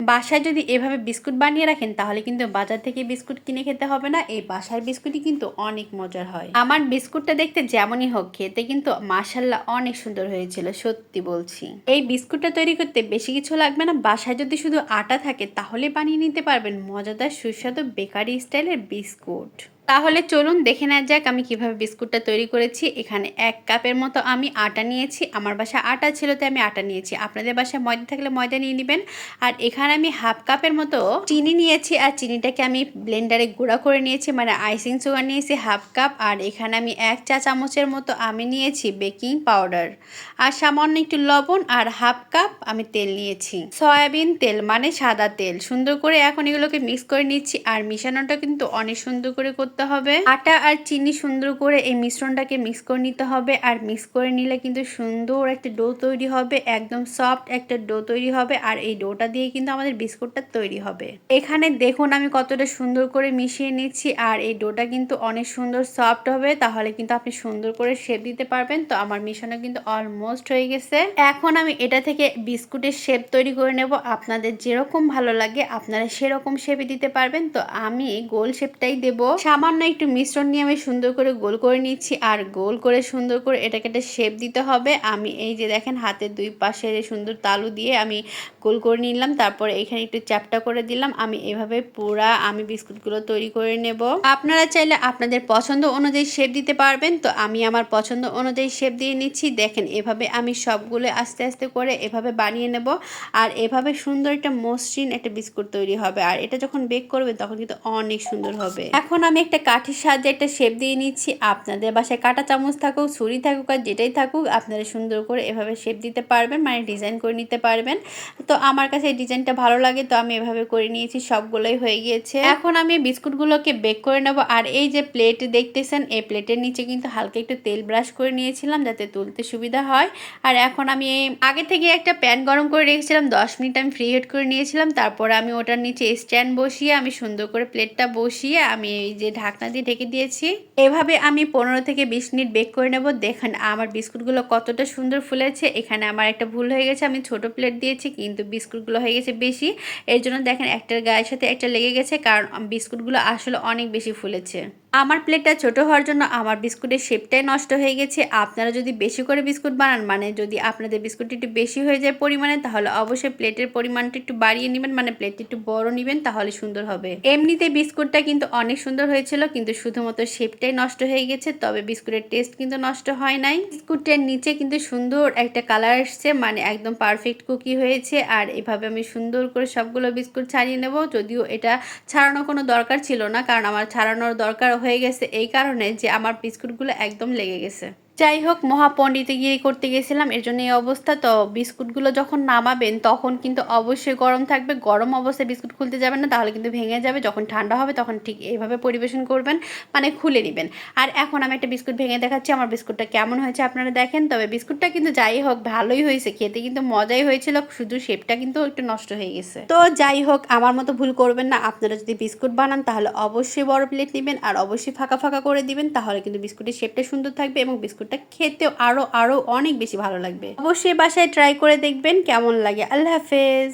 বাসায় যদি এভাবে বিস্কুট বানিয়ে রাখেন, তাহলে কিন্তু বাজার থেকে বিস্কুট কিনে খেতে হবে না। এই বাসার বিস্কুটই কিন্তু অনেক মজার হয়। আমার বিস্কুটটা দেখতে যেমনই হোক, খেতে কিন্তু মাসাল্লাহ অনেক সুন্দর হয়েছিল, সত্যি বলছি। এই বিস্কুটটা তৈরি করতে বেশি কিছু লাগবে না। বাসায় যদি শুধু আটা থাকে, তাহলে বানিয়ে নিতে পারবেন। মজাদার সুস্বাদু বেকারি স্টাইলের বিস্কুট। তাহলে চলুন দেখে নেওয়া যাক আমি কীভাবে বিস্কুটটা তৈরি করেছি। এখানে এক কাপের মতো আমি আটা নিয়েছি। আমার বাসায় আটা ছিল, তাই আমি আটা নিয়েছি। আপনাদের বাসায় ময়দা থাকলে ময়দা নিয়ে নেবেন। আর এখানে আমি হাফ কাপের মতো চিনি নিয়েছি। আর চিনিটাকে আমি ব্লেন্ডারে গুঁড়া করে নিয়েছি মানে আইসিং সুগার নিয়েছি হাফ কাপ। আর এখানে আমি এক চা চামচের মতো আমি নিয়েছি বেকিং পাউডার। আর সামান্য একটু লবণ আর হাফ কাপ আমি তেল নিয়েছি। সয়াবিন তেল মানে সাদা তেল। সুন্দর করে এখন এগুলোকে মিক্স করে নিচ্ছি। আর মিশানোটা কিন্তু অনেক সুন্দর করে করতে করতে হবে। আটা আর চিনি সুন্দর করে এই মিশ্রণটাকে মিক্স করে নিতে হবে। আর মিক্স করে নিলে কিন্তু সুন্দর একটা ডো তৈরি হবে, একদম সফট একটা ডো তৈরি হবে। আর এই ডোটা দিয়ে কিন্তু আমাদের বিস্কুটটা তৈরি হবে। এখানে দেখুন আমি কতটা সুন্দর করে মিশিয়ে নিচ্ছি। আর এই ডোটা কিন্তু অনেক সুন্দর সফট হবে, তাহলে কিন্তু আপনি সুন্দর করে শেপ দিতে পারবেন। তো আমার মিশানো কিন্তু অলমোস্ট হয়ে গেছে। এখন আমি এটা থেকে বিস্কুটের শেপ তৈরি করে নেব। আপনাদের যেরকম ভালো লাগে, আপনারা সেরকম শেপে দিতে পারবেন। তো আমি গোল শেপটাই দেবো। সামান্য একটু মিশ্রণ নিয়ে আমি সুন্দর করে গোল করে নিচ্ছি, আর গোল করে সুন্দর করে এটাকে একটা শেপ দিতে হবে। আমি এই যে দেখেন হাতের দুই পাশে সুন্দর তালু দিয়ে আমি গোল করে নিলাম, তারপরে এখানে একটু চ্যাপটা করে দিলাম। আমি এভাবে পুরা আমি বিস্কুটগুলো তৈরি করে নেব। আপনারা চাইলে আপনাদের পছন্দ অনুযায়ী শেপ দিতে পারবেন, তো আমি আমার পছন্দ অনুযায়ী শেপ দিয়ে নিচ্ছি। দেখেন এভাবে আমি সবগুলো আস্তে আস্তে করে এভাবে বানিয়ে নেব, আর এভাবে সুন্দর একটা মসৃণ একটা বিস্কুট তৈরি হবে, আর এটা যখন বেক করবে তখন কিন্তু অনেক সুন্দর হবে। এখন আমি কাঠির সাহায্যে একটা শেপ দিয়ে নিচ্ছি। আপনাদের বাসায় কাটা চামচ থাকুক, ছুরি থাকুক আর যেটাই থাকুক, আপনারা সুন্দর করে এভাবে শেপ দিতে পারবেন মানে ডিজাইন করে নিতে পারবেন। তো আমার কাছে এই ডিজাইনটা ভালো লাগে, তো আমি এভাবে করে নিয়েছি, সবগুলোই হয়ে গিয়েছে। এখন আমি বিস্কুটগুলোকে বেক করে নেব। আর এই যে প্লেট দেখতেছেন, এই প্লেটের নিচে কিন্তু হালকা একটু তেল ব্রাশ করে নিয়েছিলাম, যাতে তুলতে সুবিধা হয়। আর এখন আমি আগে থেকে একটা প্যান গরম করে রেখেছিলাম, দশ মিনিট আমি ফ্রি হিট করে নিয়েছিলাম। তারপরে আমি ওটার নিচে স্ট্যান্ড বসিয়ে আমি সুন্দর করে প্লেটটা বসিয়ে আমি এই যে ঢাকনা দিয়ে ঢেকে দিয়েছি। এভাবে আমি পনেরো থেকে বিশ মিনিট বেক করে নেব। দেখেন আমার বিস্কুটগুলো কতটা সুন্দর ফুলেছে। এখানে আমার একটা ভুল হয়ে গেছে। আমি ছোট প্লেট দিয়েছি, কিন্তু বিস্কুটগুলো হয়ে গেছে বেশি। এর জন্য দেখেন একটার গায়ের সাথে একটা লেগে গেছে, কারণ বিস্কুটগুলো আসলে অনেক বেশি ফুলেছে। আমার প্লেটটা ছোট হওয়ার জন্য আমার বিস্কুটের শেপটাই নষ্ট হয়ে গেছে। আপনারা যদি বেশি করে বিস্কুট বানান মানে যদি আপনাদের বিস্কুট একটু বেশি হয়ে যায় পরিমাণে, তাহলে অবশ্যই প্লেটের পরিমাণটা একটু বাড়িয়ে নেবেন মানে প্লেটটা একটু বড় নেবেন, তাহলে সুন্দর হবে। এমনিতে বিস্কুটটা কিন্তু অনেক সুন্দর হয়েছিল, কিন্তু শুধুমাত্র শেপটাই নষ্ট হয়ে গেছে, তবে বিস্কুটের টেস্ট কিন্তু নষ্ট হয় নাই। বিস্কুটের নিচে কিন্তু সুন্দর একটা কালার এসছে মানে একদম পারফেক্ট কুকি হয়েছে, আর এভাবে আমি সুন্দর করে সবগুলো বিস্কুট ছাড়িয়ে নেব, যদিও এটা ছাড়ানোর কোনো দরকার ছিল না, কারণ আমার ছাড়ানোর দরকার হয়ে গেছে এই কারণে যে আমার বিস্কুটগুলো একদম লেগে গেছে। যাই হোক, মহাপণ্ডিতগিরি করতে গেছিলাম, এর জন্য এই অবস্থা। তো বিস্কুটগুলো যখন নামাবেন, তখন কিন্তু অবশ্যই গরম থাকবে। গরম অবস্থায় বিস্কুট খুলতে যাবেন না, তাহলে কিন্তু ভেঙে যাবে। যখন ঠান্ডা হবে, তখন ঠিক এইভাবে পরিবেশন করবেন মানে খুলে নেবেন। আর এখন আমি একটা বিস্কুট ভেঙে দেখাচ্ছি, আমার বিস্কুটটা কেমন হয়েছে আপনারা দেখেন। তবে বিস্কুটটা কিন্তু যাই হোক, ভালোই হয়েছে। খেতে কিন্তু মজাই হয়েছিল, শুধু শেপটা কিন্তু একটু নষ্ট হয়ে গেছে। তো যাই হোক, আমার মতো ভুল করবেন না। আপনারা যদি বিস্কুট বানান, তাহলে অবশ্যই বড় প্লেট নেবেন, আর অবশ্যই ফাঁকা ফাঁকা করে দিবেন, তাহলে কিন্তু বিস্কুটের শেপটা সুন্দর থাকবে এবং বিস্কুট বিস্কুটটা খেতে আরও আরও অনেক বেশি ভালো লাগবে। অবশ্যই বাসায় ট্রাই করে দেখবেন, কেমন লাগে। আল্লাহ হাফেজ।